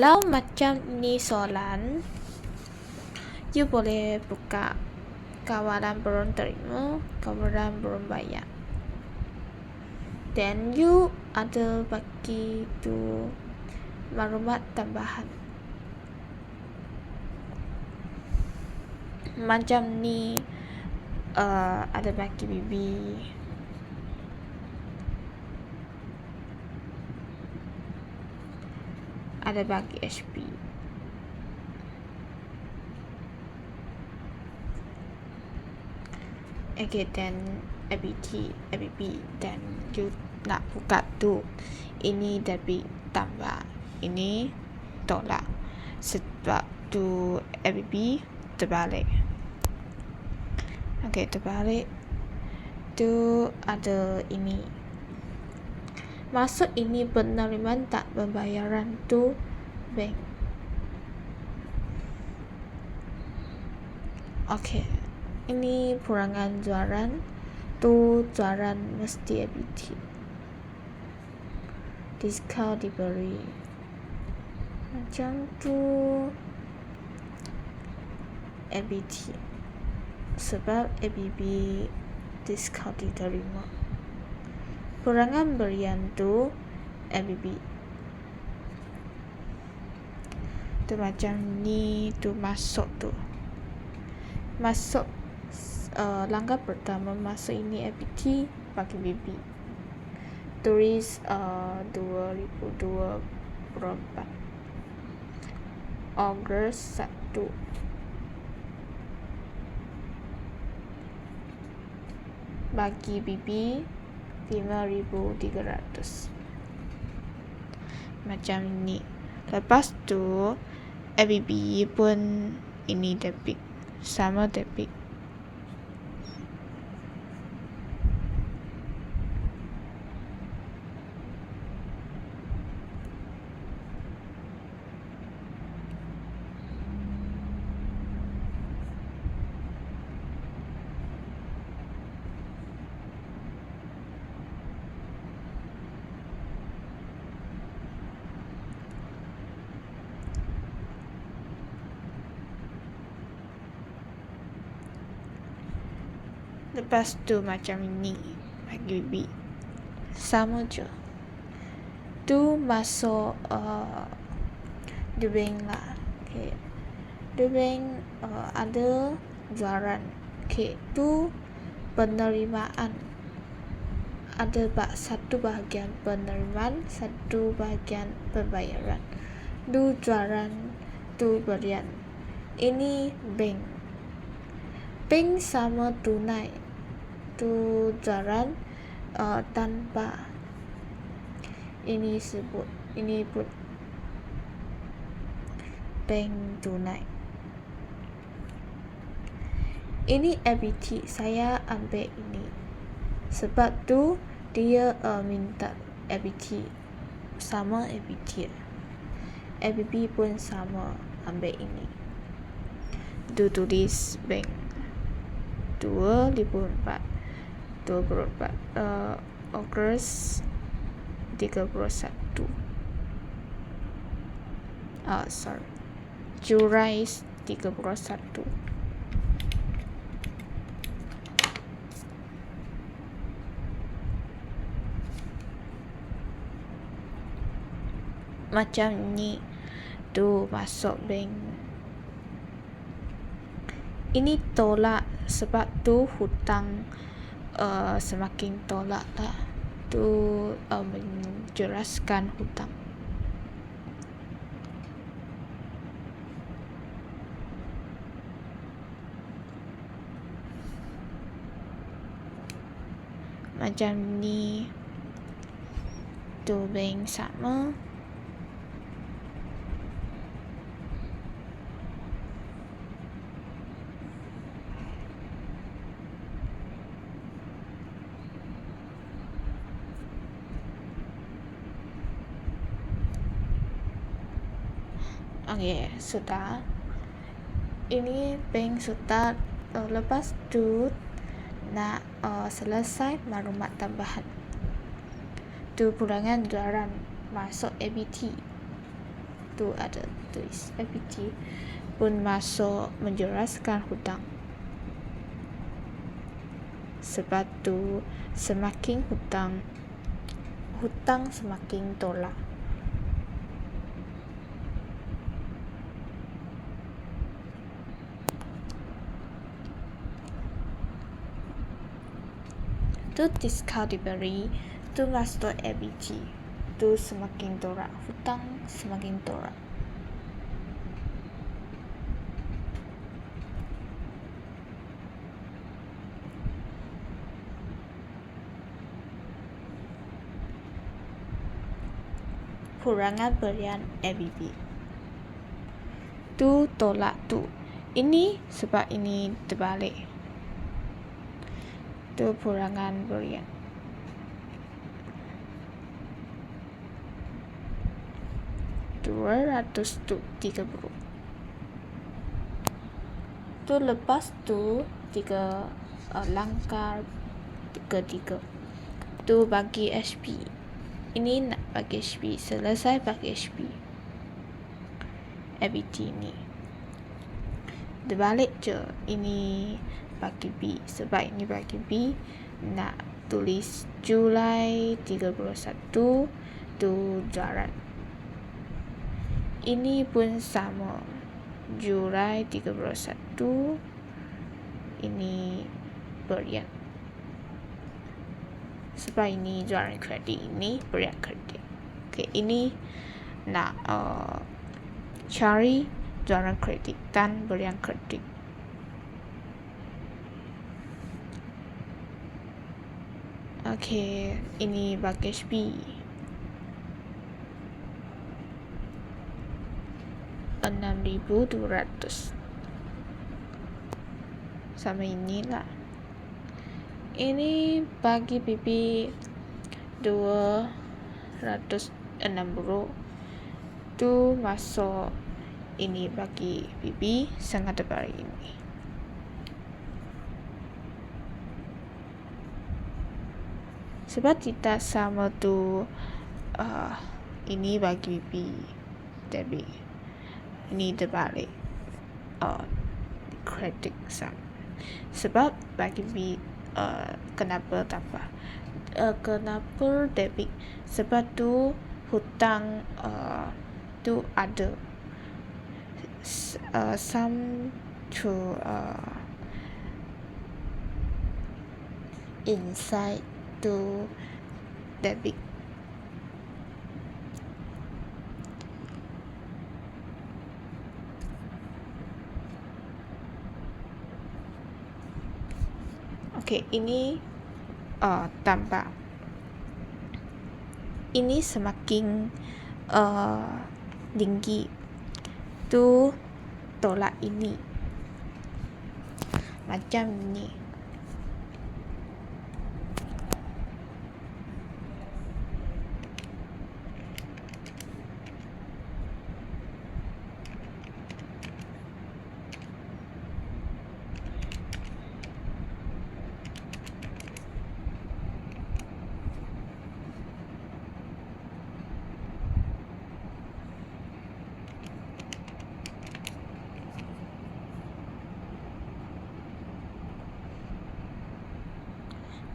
Kalau macam ni soalan, you boleh buka kawalan belum terima, kawalan belum bayar. Then you ada bagi tu maklumat tambahan. Macam ni uh, ada bagi bibi. Ada bagi HP. Okay, then ABT, ABB, then you nak buka tu. Ini debit tambah. Ini tolak. Sebab tu ABB terbalik. Okay, terbalik. Tu ada ini. Masuk ini penerimaan tak pembayaran tu bank. Okay. Ini purangan jualan tu jualan mesti ABT. Discount diberi. Macam tu ABT. Sebab ABB discount diterima. Purangan berian tu ABB. Tu macam ni tu masuk tu. Masuk uh, langkah pertama masuk ini ABT bagi BB. Tulis uh, 2024 Ogres 1 bagi BB 5300 macam ni. Lepas tu ABB pun ini debit. Sama debit Lepas tu macam ni bagi bibi. Sama je. Tu masuk uh, bank lah. Okay. Bank uh, ada jualan. Okay. Tu penerimaan. Ada bak satu bahagian penerimaan, satu bahagian pembayaran. Tu jualan, tu berian. Ini bank. Bank sama tunai satu jalan uh, tanpa ini sebut ini pun bank tunai. Ini ABT saya ambil ini. Sebab tu dia uh, minta ABT sama ABT ABB pun sama ambil ini. Tu tulis bank 2004 24 uh, Ogres 31 uh, sorry. Jurais 31 macam ni tu masuk bank. Ini tolak sebab tu hutang uh, semakin tolak lah tu uh, menjelaskan hutang. Macam ni tu bank sama Okey, sudah. Ini bank sudah uh, lepas tu nak uh, selesai maklumat tambahan. Tu pulangan jualan masuk ABT. Tu ada tulis FPT pun masuk menjelaskan hutang. Sebab tu semakin hutang hutang semakin tolak. Tu discount diberi, tu masuk ABG, tu semakin tolak, hutang semakin tolak. Kurangan berian ABB. Tu tolak tu. Ini sebab ini terbalik itu purangan berian. Dua ratus tu tiga puluh. Tu lepas tu tiga uh, langkah ketiga. Tu bagi HP. Ini nak bagi HP. Selesai bagi HP. ABT ni. Terbalik je. Ini bagi B. Sebab ini bagi B nak tulis Julai 31 tu jaran ini pun sama. Julai 31 ini berian sebab ini jaran kredit ini berian kredit. Okay, ini nak uh, cari jaran kredit dan berian kredit Okey, ini package B. enam ribu dua ratus. Sama inilah. Ini bagi pipi dua ratus enam puluh. Tu masuk ini bagi pipi sangat tebal ini sebab tidak sama tu uh, ini bagi B tapi ini terbalik uh, kredit sama sebab bagi B uh, kenapa tak apa uh, kenapa debit? Sebab tu hutang uh, tu ada. Uh, some to uh, inside to debit. Okey, ini uh, tambah. Ini semakin uh, tinggi. Tu tolak ini. Macam ini.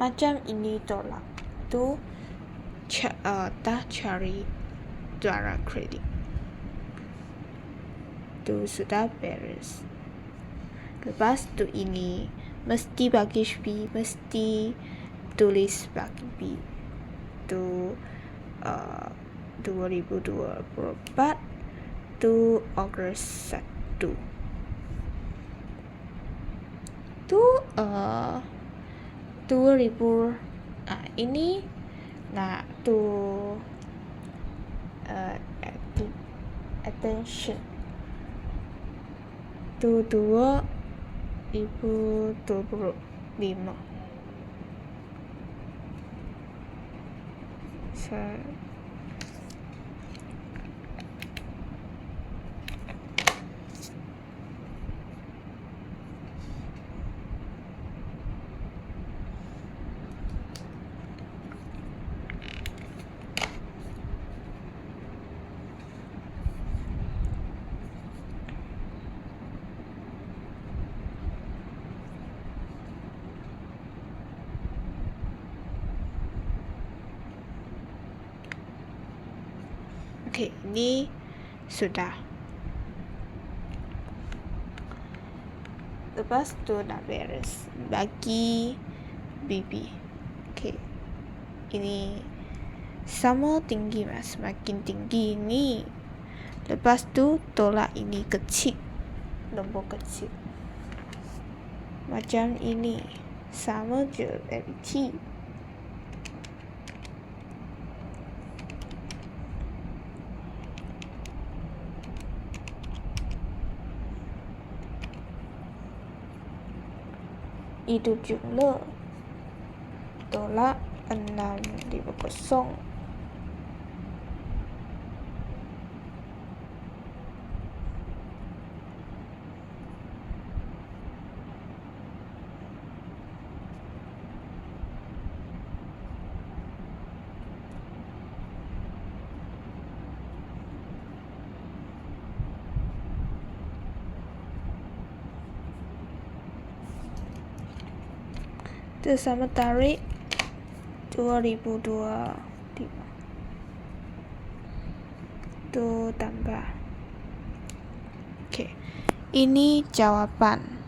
Macam ini tolak tu ca, uh, dah cari juara kredit. Tu sudah beres. Lepas tu ini mesti bagi SP mesti tulis bagi B. Tu uh, 2024 tu Ogres 1 tu uh, 2000 ah, ini nak tu uh, attention. Tu dua ibu dua puluh lima. Saya Oke, ini sudah. Lepas tu nak beres bagi bibi. Oke. Ini sama tinggi mas, makin tinggi ini. Lepas tu tolak ini kecil. Nombor kecil. Macam ini. Sama je LT. itu jumlah tolak 650 Itu sama tarik 2002 Itu tambah. Oke Ini jawaban